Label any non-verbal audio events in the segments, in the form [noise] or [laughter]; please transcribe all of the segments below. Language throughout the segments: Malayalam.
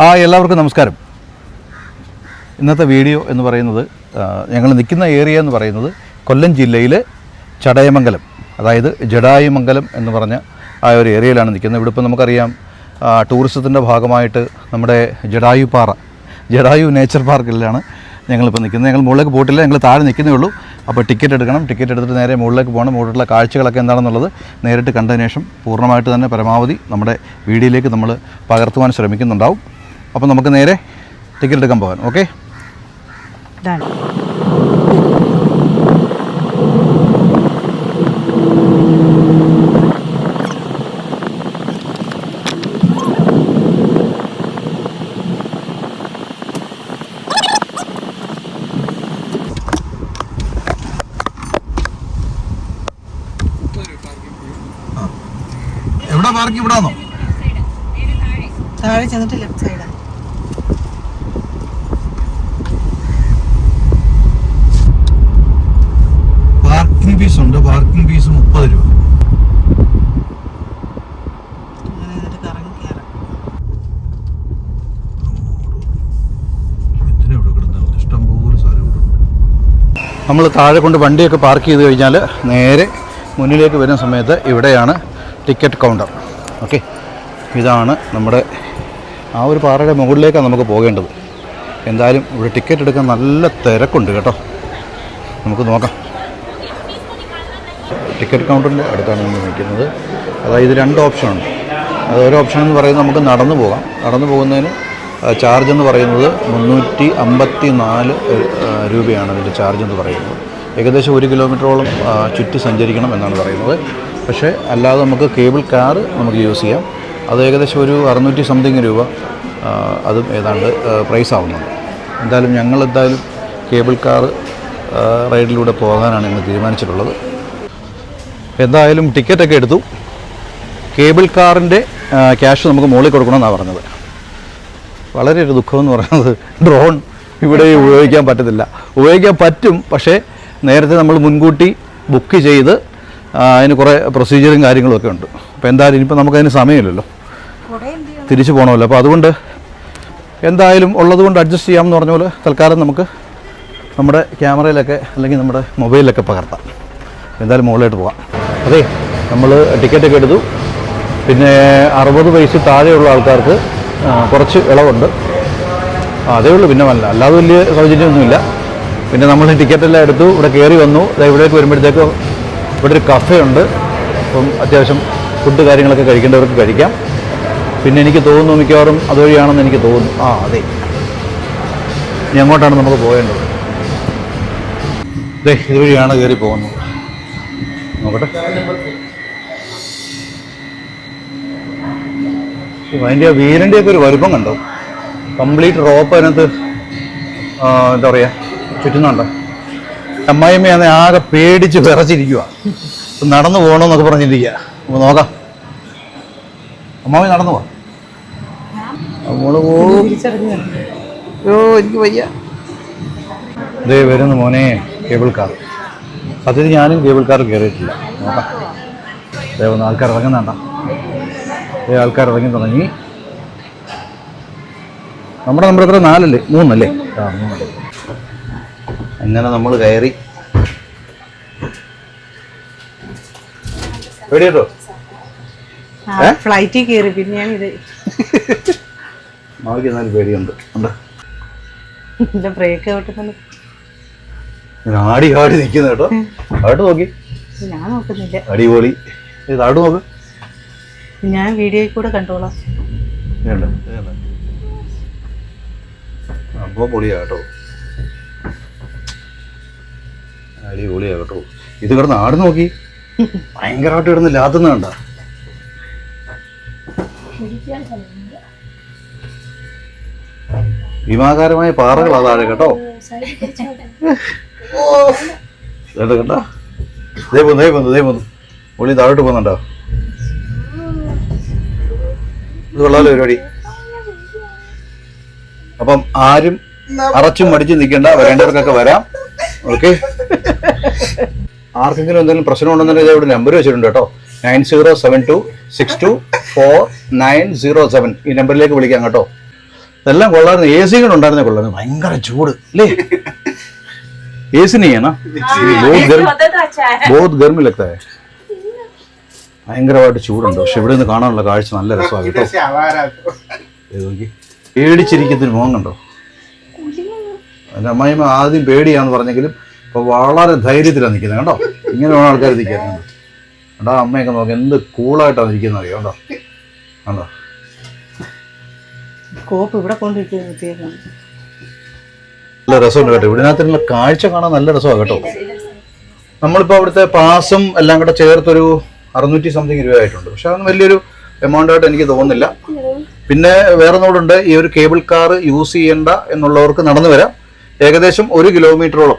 ആ എല്ലാവർക്കും നമസ്കാരം. ഇന്നത്തെ വീഡിയോ എന്ന് പറയുന്നത് ഞങ്ങൾ നിൽക്കുന്ന ഏരിയ എന്ന് പറയുന്നത് കൊല്ലം ജില്ലയിലെ ചടയമംഗലം അതായത് ജഡായുമംഗലം എന്ന് പറഞ്ഞ ആ ഒരു ഏരിയയിലാണ് നിൽക്കുന്നത്. ഇവിടെ ഇപ്പോൾ നമുക്കറിയാം ടൂറിസത്തിന്റെ ഭാഗമായിട്ട് നമ്മുടെ ജഡായു പാറ ജഡായു നേച്ചർ പാർക്കിലാണ് ഞങ്ങളിപ്പോൾ നിൽക്കുന്നത്. ഞങ്ങൾ മുകളിലേക്ക് പോയിട്ടില്ല ഞങ്ങൾ താഴെ നിൽക്കുന്നേ ഉള്ളൂ. അപ്പോൾ ടിക്കറ്റ് എടുക്കണം. ടിക്കറ്റ് എടുത്തിട്ട് നേരെ മുകളിലേക്ക് പോകണം. മുകളിലുള്ള കാഴ്ചകളൊക്കെ എന്താണെന്നുള്ളത് നേരിട്ട് കണ്ടതിന് ശേഷം പൂർണമായിട്ട് തന്നെ പരമാവധി നമ്മുടെ വീഡിയോയിലേക്ക് നമ്മൾ പകർത്തുവാൻ ശ്രമിക്കുന്നുണ്ടാവും. അപ്പോൾ നമുക്ക് നേരെ ടിക്കറ്റ് എടുക്കാൻ പോകാൻ ഓക്കെ Done. എവിടെ പാർക്കിംഗ് ഇവിടെ ആണോ താഴെ ചെന്നിട്ട് ലെഫ്റ്റ് സൈഡാ പാർക്കിംഗ് ഫീസ് ഉണ്ട്. പാർക്കിംഗ് ഫീസ് മുപ്പത് രൂപ. നമ്മൾ താഴെ കൊണ്ട് വണ്ടിയൊക്കെ പാർക്ക് ചെയ്ത് കഴിഞ്ഞാൽ നേരെ മുന്നിലേക്ക് വരുന്ന സമയത്ത് ഇവിടെയാണ് ടിക്കറ്റ് കൗണ്ടർ. ഓക്കെ? ഇതാണ് നമ്മുടെ ആ ഒരു പാറയുടെ മുകളിലേക്കാണ് നമുക്ക് പോകേണ്ടത്. എന്തായാലും ഇവിടെ ടിക്കറ്റ് എടുക്കാൻ നല്ല തിരക്കുണ്ട് കേട്ടോ. നമുക്ക് നോക്കാം. ടിക്കറ്റ് കൗണ്ടറിന്റെ അടുത്താണ് നമ്മൾ നിൽക്കുന്നത്. അതായത് രണ്ട് ഓപ്ഷനുണ്ട് അത് ഒരു ഓപ്ഷൻ എന്ന് പറയുന്നത് നമുക്ക് നടന്നു പോകാം. നടന്നു പോകുന്നതിന് ചാർജ് എന്ന് പറയുന്നത് മുന്നൂറ്റി അമ്പത്തി നാല് രൂപയാണ് അതിന്റെ ചാർജ് എന്ന് പറയുന്നത്. ഏകദേശം ഒരു കിലോമീറ്ററോളം ചുറ്റി സഞ്ചരിക്കണം എന്നാണ് പറയുന്നത്. പക്ഷേ അല്ലാതെ നമുക്ക് കേബിൾ കാർ നമുക്ക് യൂസ് ചെയ്യാം. അത് ഏകദേശം ഒരു അറുന്നൂറ്റി സംതിങ് രൂപ അതും ഏതാണ്ട് പ്രൈസ് ആവുന്നുണ്ട്. എന്തായാലും ഞങ്ങൾ എന്തായാലും കേബിൾ കാർ റൈഡിലൂടെ പോകാനാണ് ഞങ്ങൾ തീരുമാനിച്ചിട്ടുള്ളത്. എന്തായാലും ടിക്കറ്റൊക്കെ എടുത്തു. കേബിൾ കാറിന്റെ ക്യാഷ് നമുക്ക് മുകളിൽ കൊടുക്കണമെന്നാണ് പറഞ്ഞത്. വളരെ ഒരു ദുഃഖം എന്ന് പറയുന്നത് ഡ്രോൺ ഇവിടെ ഉപയോഗിക്കാൻ പറ്റത്തില്ല. ഉപയോഗിക്കാൻ പറ്റും പക്ഷേ നേരത്തെ നമ്മൾ മുൻകൂട്ടി ബുക്ക് ചെയ്ത് അതിന് കുറേ പ്രൊസീജിയറും കാര്യങ്ങളൊക്കെ ഉണ്ട്. അപ്പോൾ എന്തായാലും ഇനിയിപ്പോൾ നമുക്കതിന് സമയമില്ലല്ലോ. തിരിച്ചു പോകണമല്ലോ അപ്പോൾ അതുകൊണ്ട് എന്തായാലും ഉള്ളതുകൊണ്ട് അഡ്ജസ്റ്റ് ചെയ്യാമെന്ന് പറഞ്ഞ പോലെ തൽക്കാലം നമുക്ക് നമ്മുടെ ക്യാമറയിലൊക്കെ അല്ലെങ്കിൽ നമ്മുടെ മൊബൈലിലൊക്കെ പകർത്താം. എന്തായാലും മുകളിലോട്ട് പോകാം അതെ നമ്മൾ ടിക്കറ്റൊക്കെ എടുത്തു. പിന്നെ അറുപത് വയസ്സിൽ താഴെയുള്ള ആൾക്കാർക്ക് കുറച്ച് ഇളവുണ്ട്. അതേ ഉള്ളൂ പിന്നെ അല്ല അല്ലാതെ വലിയ സൗജന്യമൊന്നുമില്ല. പിന്നെ നമ്മൾ ടിക്കറ്റെല്ലാം എടുത്തു ഇവിടെ കയറി വന്നു. ഇവിടേക്ക് വരുമ്പോഴത്തേക്ക് ഇവിടെ ഒരു കഫേ ഉണ്ട്. അപ്പം അത്യാവശ്യം ഫുഡ് കാര്യങ്ങളൊക്കെ കഴിക്കേണ്ടവർക്ക് കഴിക്കാം. പിന്നെ എനിക്ക് തോന്നുന്നു മിക്കവാറും അതുവഴിയാണെന്ന് എനിക്ക് തോന്നുന്നു. ആ അതെ. ഇനി അങ്ങോട്ടാണ് നമുക്ക് പോകേണ്ടത് ഇതുവഴിയാണ് കയറി പോകുന്നത്. നോക്കട്ടെ. ഓ, അതിന്റെ ആ വീലിന്റെ ഒക്കെ ഒരു വലുപ്പം കണ്ടോ? കംപ്ലീറ്റ് റോപ്പ് അതിനകത്ത് എന്താ പറയുക ചുറ്റുന്നുണ്ട്. അമ്മായിമ്മയാണെ ആകെ പേടിച്ച് വിറച്ചിരിക്കുക നടന്നു പോകണമെന്നൊക്കെ പറഞ്ഞിരിക്കുക നമുക്ക് നോക്കാം. അമ്മാവി നടന്നു പോവാ. നമ്മൾ എനിക്ക് വയ്യ. ദേ വരുന്നു മോനെ കേബിൾ കാർ സത്യത്തിൽ ഞാനും കേബിൾ കാർ കയറിയിട്ടില്ല. നോക്കാം. ഒന്ന് ആൾക്കാർ ഇറങ്ങുന്നുണ്ട. ദേ ആൾക്കാർ ഇറങ്ങി തുടങ്ങി. നമ്മുടെ നമ്പർ എത്ര? നാലല്ലേ? മൂന്നല്ലേ? ആ മൂന്നല്ലേ. അങ്ങനെ നമ്മൾ കയറി. പേടിയോ ഫ്ലൈറ്റിൽ കയറി. പിന്നെയാണ് ഇത്. മാവിക്ക് എന്നാലും പേടിയുണ്ട്. ഉണ്ട്. ബ്രേക്ക് ഔട്ട് ആടി ആടി നിൽക്കുന്ന കേട്ടോ. താഴോട്ട് നോക്കി. ഞാൻ നോക്കുന്നില്ല. അടിപൊളി. താഴോട്ട് നോക്ക്. ഞാൻ വീഡിയോയിൽ കൂടെ കണ്ടോളാം. അപ്പോൾ പൊളിയാ കേട്ടോ. അടിപൊളിയാ കേട്ടോ. ഇത് കിടന്ന് ആട് നോക്കി. ഭയങ്കരമായിട്ട് കിടന്ന് ലാത്തുന്ന കണ്ട. ഭീമാകാരമായ പാറകളാ താഴെ കേട്ടോ. കേട്ടോ ദേ പോന്നു ദേ പോന്നു ദേ പോന്നു. പുള്ളി താഴോട്ട് പോകുന്നുണ്ടോ? ഇത് കൊള്ളാലോ പരിപാടി. അപ്പം ആരും അറച്ചും മടിച്ചും നിൽക്കേണ്ട വരേണ്ടവർക്കൊക്കെ വരാം. ഓക്കെ? ആർക്കെങ്കിലും എന്തെങ്കിലും പ്രശ്നം ഉണ്ടെന്നുണ്ടെങ്കിൽ ഇവിടെ നമ്പർ വെച്ചിട്ടുണ്ട് കേട്ടോ. Nine zero seven two six two four nine zero seven. ഈ നമ്പറിലേക്ക് വിളിക്കാം കേട്ടോ. ഇതെല്ലാം കൊള്ളായിരുന്നു എ സി കൂടെ ഉണ്ടായിരുന്നേ ഭയങ്കര ചൂട് അല്ലേ? ए सी नहीं है ना बहुत गर्म बहुत गर्मी लगता है ഭയങ്കരമായിട്ട് ചൂടുണ്ട് പക്ഷെ ഇവിടെ നിന്ന് കാണാനുള്ള കാഴ്ച നല്ല രസമാണ് കേട്ടോ से आवारा तो ഇത് നോക്കി പേടിച്ചിരിക്കുന്നൊരു മോൻ കണ്ടോ എൻ്റെ അമ്മായിമ്മ ആദ്യം പേടിയാന്ന് പറഞ്ഞെങ്കിലും ഇപ്പൊ വളരെ ധൈര്യത്തിലാണ് നിൽക്കുന്നത് കണ്ടോ ഇങ്ങനെ വേണം ആൾക്കാർ നിൽക്കാൻ കണ്ടോ അമ്മയൊക്കെ നോക്കി എന്ത് കൂളായിട്ടാണ് നിൽക്കുന്നത് അറിയോ കണ്ടോ കണ്ടോ കോപ്പ് ഇവിടെ കൊണ്ടിരിക്കുന്നത് കുത്തിയേക്കാണ് നല്ല രസമുണ്ട് കേട്ടോ. ഇവിടിനകത്തുള്ള കാഴ്ച കാണാൻ നല്ല രസമാണ് കേട്ടോ. നമ്മളിപ്പോൾ അവിടുത്തെ പാസും എല്ലാം കൂടെ ചേർത്തൊരു അറുന്നൂറ്റി സംതിങ് രൂപയായിട്ടുണ്ട്. പക്ഷെ അതൊന്നും വലിയൊരു എമൗണ്ട് ആയിട്ട് എനിക്ക് തോന്നുന്നില്ല. പിന്നെ വേറെ നോടുണ്ട് ഈ ഒരു കേബിൾ കാർ യൂസ് ചെയ്യേണ്ട എന്നുള്ളവർക്ക് നടന്നു വരാം. ഏകദേശം ഒരു കിലോമീറ്ററോളം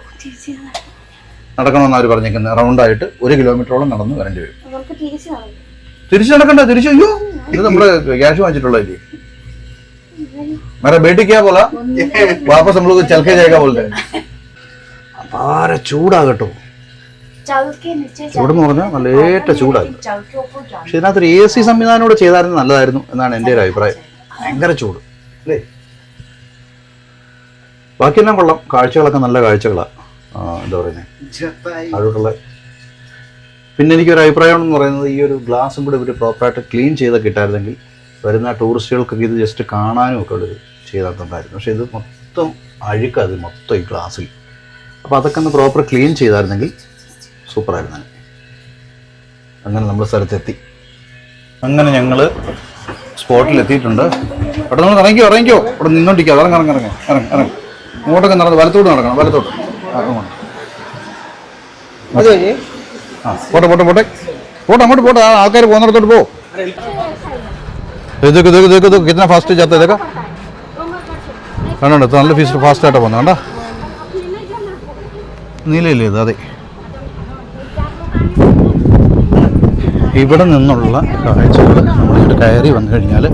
നടക്കണമെന്നാണ് അവർ പറഞ്ഞേക്കുന്നത് റൗണ്ടായിട്ട് ഒരു കിലോമീറ്ററോളം നടന്ന് വരേണ്ടി വരും. തിരിച്ചു നടക്കണ്ട തിരിച്ചു അയ്യോ ഇത് നമ്മുടെ ക്യാഷ് വാങ്ങിച്ചിട്ടുള്ളതല്ലേ? मेरा बेटी क्या बोला [laughs] वापस हम लोग चल के जाएगा बोलते അപാര ചൂടാകട്ടോ ചവിക്കെ നിശ്ചയ ചൂടെന്ന് പറഞ്ഞാൽ നല്ല ഏറ്റ ചൂടായിരുന്നു ചവിക്കെ ഒപ്പം ജാം പക്ഷെ ഇതിനകത്തൊരു എ സി സംവിധാനോട് ചെയ്തായിരുന്നു നല്ലതായിരുന്നു എന്നാണ് എൻ്റെ ഒരു അഭിപ്രായം ഭയങ്കര ചൂട് അല്ലേ ബാക്കിയെല്ലാം കൊള്ളാം കാഴ്ചകളൊക്കെ നല്ല കാഴ്ചകളാണ് എന്താ പറയുന്നത് जताई താഴോട്ടുള്ള പിന്നെ എനിക്കൊരു അഭിപ്രായം എന്ന് പറയുന്നത് ഈ ഒരു ഗ്ലാസും കൂടെ ഇവർ പ്രോപ്പറായിട്ട് ക്ലീൻ ചെയ്ത് കിട്ടായിരുന്നെങ്കിൽ വരുന്ന ടൂറിസ്റ്റുകൾക്കൊക്കെ ഇത് ജസ്റ്റ് കാണാനും ഒക്കെ ചെയ്തിട്ടുണ്ടായിരുന്നു പക്ഷേ ഇത് മൊത്തം അഴുക്കത് മൊത്തം ഈ ഗ്ലാസ്സിൽ അപ്പോൾ അതൊക്കെ ഒന്ന് പ്രോപ്പർ ക്ലീൻ ചെയ്തായിരുന്നെങ്കിൽ സൂപ്പറായിരുന്നു. അങ്ങനെ നമ്മൾ സ്ഥലത്തെത്തി. അങ്ങനെ ഞങ്ങൾ സ്പോട്ടിൽ എത്തിയിട്ടുണ്ട് അവിടെ നമ്മൾ ഇറങ്ങിക്കോ ഇറങ്ങിക്കോ അവിടെ നിന്നോണ്ടിരിക്കുക ഇറങ്ങി ഇറങ്ങി ഇറങ്ങി ഇറങ്ങി. ഇറങ്ങി ഇങ്ങോട്ടൊക്കെ നടന്ന് വലത്തോട്ട് നടക്കണം വലത്തോട്ട്. ആ, പോട്ടെ പോട്ടെ പോട്ടെ. പോട്ടെ അങ്ങോട്ട് പോട്ടെ. ആൾക്കാർ പോകുന്നിടത്തോട്ട് പോ. ഇതൊക്കെ ഇതൊക്കെ ഇതൊക്കെ ഇതൊക്കെ. കിतना ഫാസ്റ്റ് ചത്ത ഇതൊക്കെ? കണ്ടോ നല്ല ഫീസ് ഫാസ്റ്റ് ആയിട്ടാണ് പോകുന്നത്. കണ്ടോ? നീലയില്ലേ ഇത്? അതെ. ഇവിടെ നിന്നുള്ള കാഴ്ചകൾ നമ്മളിങ്ങോട്ട് കയറി വന്നു കഴിഞ്ഞാൽ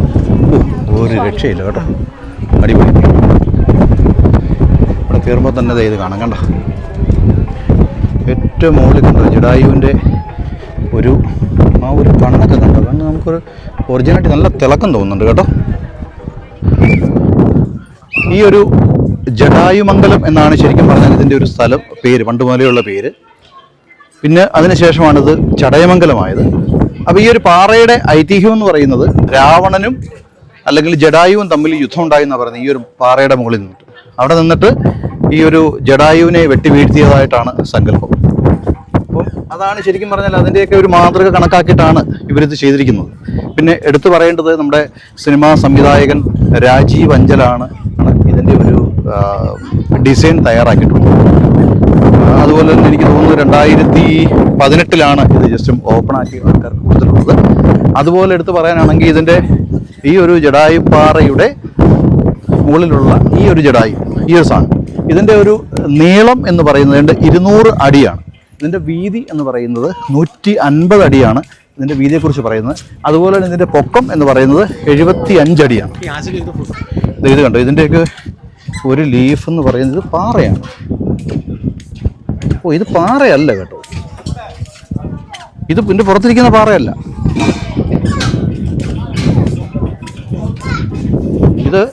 ഒരു രക്ഷയില്ല കേട്ടോ. അടിപൊളി. ഇവിടെ കയറുമ്പോൾ തന്നെ ഇത് കാണാം കണ്ട? ഏറ്റവും മുകളിൽ കണ്ടോ ജഡായുവിന്റെ ഒരു ആ ഒരു കണ്ണൊക്കെ കണ്ടോ? കണ്ണ് നമുക്കൊരു ഒറിജിനാലിറ്റി നല്ല തിളക്കം തോന്നുന്നുണ്ട് കേട്ടോ. ഈ ഒരു ജടായുമംഗലം എന്നാണ് ശരിക്കും പറഞ്ഞാൽ ഇതിന്റെ ഒരു സ്ഥലം പേര് പണ്ട് മുതലേയുള്ള പേര്. പിന്നെ അതിനുശേഷമാണിത് ചടയമംഗലമായത്. അപ്പോൾ ഈ ഒരു പാറയുടെ ഐതിഹ്യം എന്ന് പറയുന്നത് രാവണനും അല്ലെങ്കിൽ ജടായുവും തമ്മിൽ യുദ്ധം ഉണ്ടായി എന്നാണ് പറയുന്നത് ഈ ഒരു പാറയുടെ മുകളിൽ നിന്നിട്ട്. അവിടെ നിന്നിട്ട് ഈ ഒരു ജടായുവിനെ വെട്ടി വീഴ്ത്തിയതായിട്ടാണ് സങ്കല്പം. അപ്പോൾ അതാണ് ശരിക്കും പറഞ്ഞാൽ അതിന്റെയൊക്കെ ഒരു മാതൃക കണക്കാക്കിയിട്ടാണ് ഇവരിത് ചെയ്തിരിക്കുന്നത്. പിന്നെ എടുത്തു പറയേണ്ടത് നമ്മുടെ സിനിമാ സംവിധായകൻ രാജീവ് അഞ്ചലാണ്. ഡിസൈൻ തയ്യാറാക്കിയിട്ടുണ്ട്. അതുപോലെ തന്നെ എനിക്ക് തോന്നുന്നു രണ്ടായിരത്തി പതിനെട്ടിലാണ് ഇത് ജസ്റ്റ് ഓപ്പണാക്കി ആൾക്കാർ കൊടുത്തിട്ടുള്ളത്. അതുപോലെ എടുത്ത് പറയാനാണെങ്കിൽ ഇതിന്റെ ഈ ഒരു ജഡായുപ്പാറയുടെ മുകളിലുള്ള ഈ ഒരു ജഡായു ഈ ഒരു സാധനം ഇതിന്റെ ഒരു നീളം എന്ന് പറയുന്നത് ഇരുന്നൂറ് അടിയാണ്. ഇതിന്റെ വീതി എന്ന് പറയുന്നത് നൂറ്റി അൻപത് അടിയാണ് ഇതിന്റെ വീതിയെക്കുറിച്ച് പറയുന്നത്. അതുപോലെ തന്നെ ഇതിന്റെ പൊക്കം എന്ന് പറയുന്നത് എഴുപത്തി അഞ്ചടിയാണ് ഇത് കണ്ടോ? ഇതിന്റെയൊക്കെ ഒരു ലീഫ് എന്ന് പറയുന്നത് പാറയാണ്. ഓ ഇത് പാറയല്ല കേട്ടോ. ഇത് ഇതിന്റെ പുറത്തിരിക്കുന്ന പാറയല്ല. ഇത്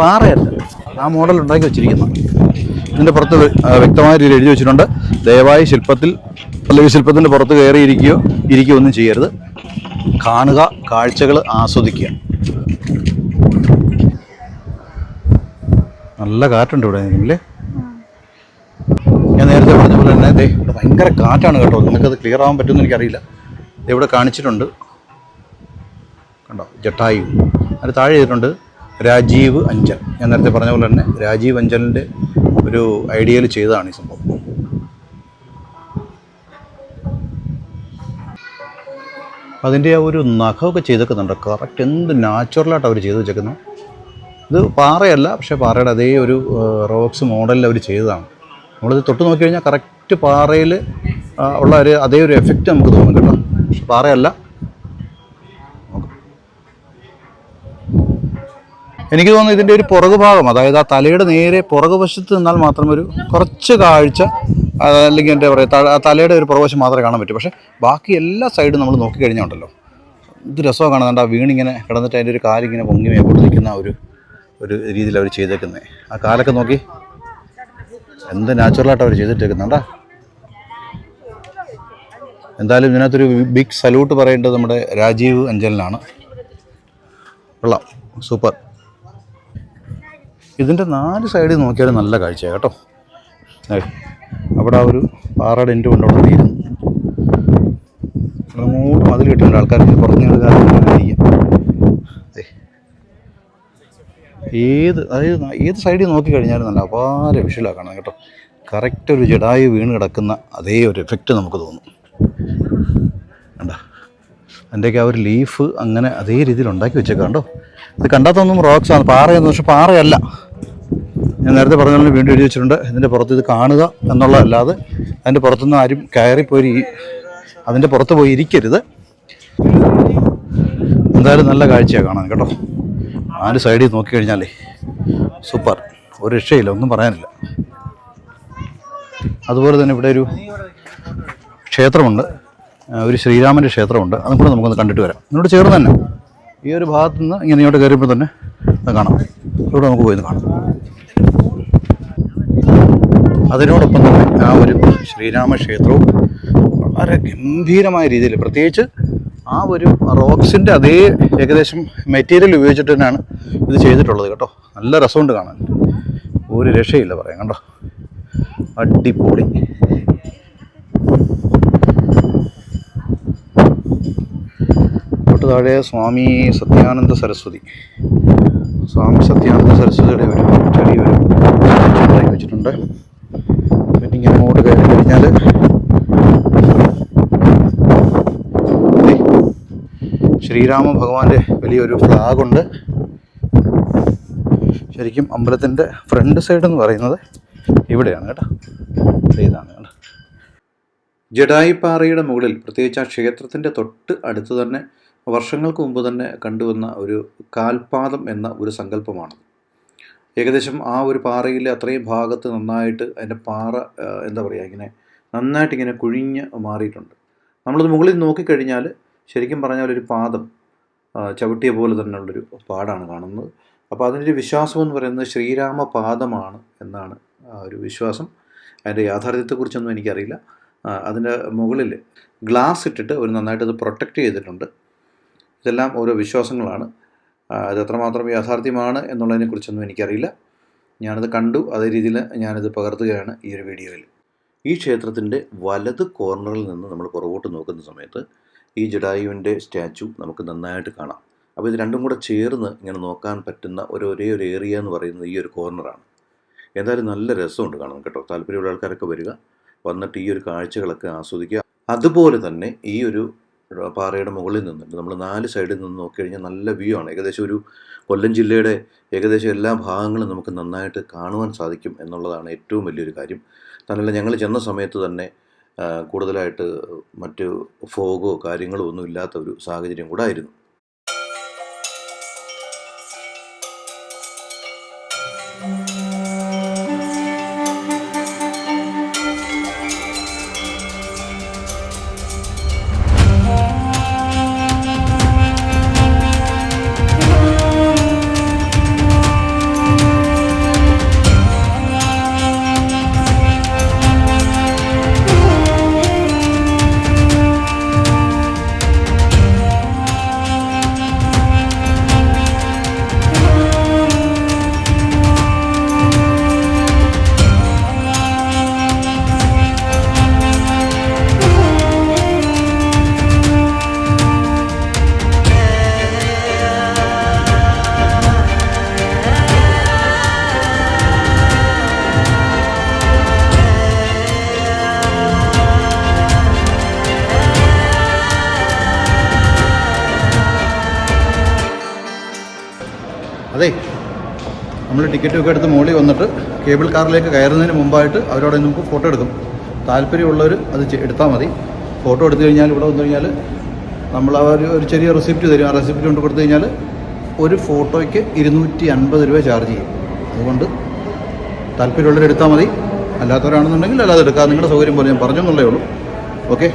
പാറയല്ല. ആ മോഡൽ ഉണ്ടാക്കി വെച്ചിരിക്കുന്ന. ഇതിന്റെ പുറത്ത് വ്യക്തമായ രീതിയിൽ എഴുതി വെച്ചിട്ടുണ്ട്. ദയവായി ശില്പത്തിൽ അല്ലെങ്കിൽ ശില്പത്തിന്റെ പുറത്ത് കയറിയിരിക്കുകയോ ഇരിക്കുകയോ ഒന്നും ചെയ്യരുത്. കാണുക കാഴ്ചകൾ ആസ്വദിക്കുക. നല്ല കാറ്റുണ്ട് ഇവിടെ നിൽക്കുന്നില്ലേ ഞാൻ നേരത്തെ പറഞ്ഞ പോലെ തന്നെ ദേ ഇവിടെ ഭയങ്കര കാറ്റാണ് കേട്ടോ. നിങ്ങൾക്കത് ക്ലിയർ ആവാൻ പറ്റുമെന്ന് എനിക്കറിയില്ല. ഇവിടെ കാണിച്ചിട്ടുണ്ട്. കണ്ടോ? ജട്ടായു. അതിന് താഴെ ചെയ്തിട്ടുണ്ട് രാജീവ് അഞ്ചൽ. ഞാൻ നേരത്തെ പറഞ്ഞ പോലെ തന്നെ രാജീവ് അഞ്ചലിന്റെ ഒരു ഐഡിയയിൽ ചെയ്തതാണ് ഈ സംഭവം. അതിന്റെ ആ ഒരു നഖമൊക്കെ ചെയ്തേക്കുന്നുണ്ട്. കറക്റ്റ് എന്ത് നാച്ചുറലായിട്ട് അവർ ചെയ്ത് വെച്ചേക്കുന്നത് ഇത് പാറയല്ല പക്ഷേ പാറയുടെ അതേ ഒരു റോക്സ് മോഡലിൽ അവർ ചെയ്തതാണ്. നമ്മളിത് തൊട്ട് നോക്കി കഴിഞ്ഞാൽ കറക്റ്റ് പാറയിൽ ഉള്ള ഒരു അതേ ഒരു എഫക്റ്റ് നമുക്ക് തോന്നും കേട്ടോ. പക്ഷെ പാറയല്ല. എനിക്ക് തോന്നുന്നു ഇതിന്റെ ഒരു പുറകു ഭാഗം അതായത് ആ തലയുടെ നേരെ പുറകു വശത്ത് നിന്നാൽ മാത്രം ഒരു കുറച്ച് കാഴ്ച അല്ലെങ്കിൽ എന്താ പറയുക ആ തലയുടെ ഒരു പുറകുവശം മാത്രമേ കാണാൻ പറ്റൂ. പക്ഷേ ബാക്കി എല്ലാ സൈഡും നമ്മൾ നോക്കിക്കഴിഞ്ഞാൽ ഉണ്ടല്ലോ. ഇത് രസമാണ് കാണുന്നുണ്ട് ആ വീണിങ്ങനെ കിടന്നിട്ട് അതിന്റെ ഒരു കാലിങ്ങനെ പൊങ്ങി മേപ്പോട്ട് നിൽക്കുന്ന ഒരു ഒരു രീതിയിൽ അവർ ചെയ്തേക്കുന്നത് ആ കാലൊക്കെ നോക്കി. എന്ത് നാച്ചുറലായിട്ട് അവർ ചെയ്തിട്ടേക്കുന്നുണ്ടാ എന്തായാലും ഇതിനകത്തൊരു ബിഗ് സല്യൂട്ട് പറയേണ്ടത് നമ്മുടെ രാജീവ് അഞ്ചലിനാണ്. കൊള്ളാം. സൂപ്പർ. ഇതിന്റെ നാല് സൈഡിൽ നോക്കിയാലും നല്ല കാഴ്ചയാണ് കേട്ടോ. അവിടെ ആ ഒരു പാറയുടെ എന്റെ കൊണ്ടുള്ള അവിടെ തീരുന്നു അങ്ങോട്ടും മതിൽ കിട്ടുന്നുണ്ട് ആൾക്കാർക്ക് പുറത്ത് ഇരിക്കും ഏത് അതായത് ഏത് സൈഡിൽ നോക്കി കഴിഞ്ഞാലും നല്ല അപാര വിഷയിലാണ് കേട്ടോ. കറക്റ്റ് ഒരു ജഡായി വീണ് കിടക്കുന്ന അതേ ഒരു എഫക്റ്റ് നമുക്ക് തോന്നും. കണ്ട? അതിന്റെയൊക്കെ ആ ഒരു ലീഫ് അങ്ങനെ അതേ രീതിയിൽ ഉണ്ടാക്കി വെച്ചേക്കാം കണ്ടോ? ഇത് കണ്ടാത്തൊന്നും റോക്സ് ആണ്. പാറയെന്ന് പക്ഷെ പാറയല്ല. ഞാൻ നേരത്തെ പറഞ്ഞ വീണ്ടും എഴുതി വെച്ചിട്ടുണ്ട്. ഇതിന്റെ പുറത്ത് ഇത് കാണുക എന്നുള്ളതല്ലാതെ അതിന്റെ പുറത്തുനിന്ന് ആരും കയറിപ്പോയി അതിന്റെ പുറത്ത് പോയി ഇരിക്കരുത്. എന്തായാലും നല്ല കാഴ്ചയാണ് കാണാൻ കേട്ടോ. നാല് സൈഡിൽ നോക്കി കഴിഞ്ഞാലേ സൂപ്പർ ഒരു രക്ഷയില്ല ഒന്നും പറയാനില്ല. അതുപോലെ തന്നെ ഇവിടെ ഒരു ക്ഷേത്രമുണ്ട്. ഒരു ശ്രീരാമന്റെ ക്ഷേത്രമുണ്ട്. അതും കൂടെ നമുക്കൊന്ന് കണ്ടിട്ട് വരാം. ഇതിനോട് ചേർന്ന് തന്നെ. ഈ ഒരു ഭാഗത്തു നിന്ന് ഇങ്ങനെ ഇങ്ങോട്ട് കയറിയപ്പോൾ തന്നെ അത് കാണാം. ഇവിടെ നമുക്ക് പോയി കാണാം. അതിനോടൊപ്പം തന്നെ ആ ഒരു ശ്രീരാമ ക്ഷേത്രവും വളരെ ഗംഭീരമായ രീതിയിൽ പ്രത്യേകിച്ച് ആ ഒരു റോക്സിന്റെ അതേ ഏകദേശം മെറ്റീരിയൽ ഉപയോഗിച്ചിട്ട് തന്നെയാണ് ഇത് ചെയ്തിട്ടുള്ളത് കേട്ടോ. നല്ല രസമുണ്ട് കാണാൻ. ഒരു രക്ഷയില്ല പറയാം കണ്ടോ? അടിപൊളി. തൊട്ട് താഴെ സ്വാമി സത്യാനന്ദ സരസ്വതി. സ്വാമി സത്യാനന്ദ സരസ്വതിയുടെ ഒരു ചെറിയൊരു വെച്ചിട്ടുണ്ട്. പിന്നെ ഇങ്ങനെ അങ്ങോട്ട് കയറി കഴിഞ്ഞാൽ ശ്രീരാമ ഭഗവാന്റെ വലിയൊരു ഫ്ലാഗുണ്ട് ശരിക്കും അമ്പലത്തിന്റെ ഫ്രണ്ട് സൈഡ് എന്ന് പറയുന്നത് ഇവിടെയാണ് കേട്ടോ. ഇതാണ് കേട്ടോ ജഡായിപ്പാറയുടെ മുകളിൽ പ്രത്യേകിച്ച് ആ ക്ഷേത്രത്തിന്റെ തൊട്ട് അടുത്ത് തന്നെ വർഷങ്ങൾക്ക് മുമ്പ് തന്നെ കണ്ടുവന്ന ഒരു കാൽപാദം എന്ന ഒരു സങ്കല്പമാണ് ഏകദേശം ആ ഒരു പാറയിലെ അത്രയും ഭാഗത്ത് നന്നായിട്ട് അതിന്റെ പാറ എന്താ പറയുക ഇങ്ങനെ നന്നായിട്ട് ഇങ്ങനെ കുഴിഞ്ഞ് മാറിയിട്ടുണ്ട്. നമ്മളത് മുകളിൽ നോക്കിക്കഴിഞ്ഞാൽ ശരിക്കും പറഞ്ഞാൽ ഒരു പാദം ചവിട്ടിയ പോലെ തന്നെയുള്ളൊരു പാടാണ് കാണുന്നത്. അപ്പോൾ അതിന്റെ ഒരു വിശ്വാസം എന്ന് പറയുന്നത് ശ്രീരാമ പാദമാണ് എന്നാണ് ഒരു വിശ്വാസം. അതിന്റെ യാഥാർത്ഥ്യത്തെക്കുറിച്ചൊന്നും എനിക്കറിയില്ല. അതിന്റെ മുകളിൽ ഗ്ലാസ് ഇട്ടിട്ട് ഒരു നന്നായിട്ട് അത് പ്രൊട്ടക്റ്റ് ചെയ്തിട്ടുണ്ട്. ഇതെല്ലാം ഓരോ വിശ്വാസങ്ങളാണ്. അത് എത്രമാത്രം യാഥാർത്ഥ്യമാണ് എന്നുള്ളതിനെക്കുറിച്ചൊന്നും എനിക്കറിയില്ല. ഞാനത് കണ്ടു അതേ രീതിയിൽ ഞാനത് പകർത്തുകയാണ് ഈ ഒരു വീഡിയോയിൽ. ഈ ക്ഷേത്രത്തിന്റെ വലത് കോർണറിൽ നിന്ന് നമ്മൾ പുറകോട്ട് നോക്കുന്ന സമയത്ത് ഈ ജഡായുവിന്റെ സ്റ്റാച്ചു നമുക്ക് നന്നായിട്ട് കാണാം. അപ്പോൾ ഇത് രണ്ടും കൂടെ ചേർന്ന് ഇങ്ങനെ നോക്കാൻ പറ്റുന്ന ഒരു ഒരേ ഒരു ഏരിയ എന്ന് പറയുന്നത് ഈ ഒരു കോർണറാണ് എന്തായാലും നല്ല രസമുണ്ട് കാണാൻ കേട്ടോ. താല്പര്യമുള്ള ആൾക്കാരൊക്കെ വരിക. വന്നിട്ട് ഈ ഒരു കാഴ്ചകളൊക്കെ ആസ്വദിക്കുക. അതുപോലെ തന്നെ ഈ ഒരു പാറയുടെ മുകളിൽ നിന്നുണ്ട്. നമ്മൾ നാല് സൈഡിൽ നിന്ന് നോക്കി കഴിഞ്ഞാൽ നല്ല വ്യൂ ആണ്. ഏകദേശം ഒരു കൊല്ലം ജില്ലയുടെ ഏകദേശം എല്ലാ ഭാഗങ്ങളും നമുക്ക് നന്നായിട്ട് കാണുവാൻ സാധിക്കും എന്നുള്ളതാണ് ഏറ്റവും വലിയൊരു കാര്യം. തന്നെയല്ല ഞങ്ങൾ ചെന്ന സമയത്ത് തന്നെ കൂടുതലായിട്ട് മറ്റ് ഫോഗോ കാര്യങ്ങളോ ഒന്നും ഇല്ലാത്ത ഒരു സാഹചര്യം കൂടെ ആയിരുന്നു അതെ നമ്മൾ ടിക്കറ്റൊക്കെ എടുത്ത് മുകളിൽ വന്നിട്ട് കേബിൾ കാറിലേക്ക് കയറുന്നതിന് മുമ്പായിട്ട് അവരോട് നമുക്ക് ഫോട്ടോ എടുക്കും. താല്പര്യമുള്ളവർ അത് എടുത്താൽ മതി. ഫോട്ടോ എടുത്തു കഴിഞ്ഞാൽ ഇവിടെ വന്നു കഴിഞ്ഞാൽ നമ്മൾ അവർ ഒരു ഒരു ചെറിയ റെസിപ്റ്റ് തരും. ആ റെസിപ്റ്റ് കൊണ്ട് കൊടുത്തു കഴിഞ്ഞാൽ ഒരു ഫോട്ടോയ്ക്ക് ഇരുന്നൂറ്റി അൻപത് രൂപ ചാർജ് ചെയ്യും. അതുകൊണ്ട് താല്പര്യമുള്ളവരെടുത്താൽ മതി. അല്ലാത്തവരാണെന്നുണ്ടെങ്കിൽ അല്ലാതെ എടുക്കാം. നിങ്ങളുടെ സൗകര്യം പോലെ ഞാൻ പറഞ്ഞെന്നുള്ളേ ഉള്ളൂ. ഓക്കെ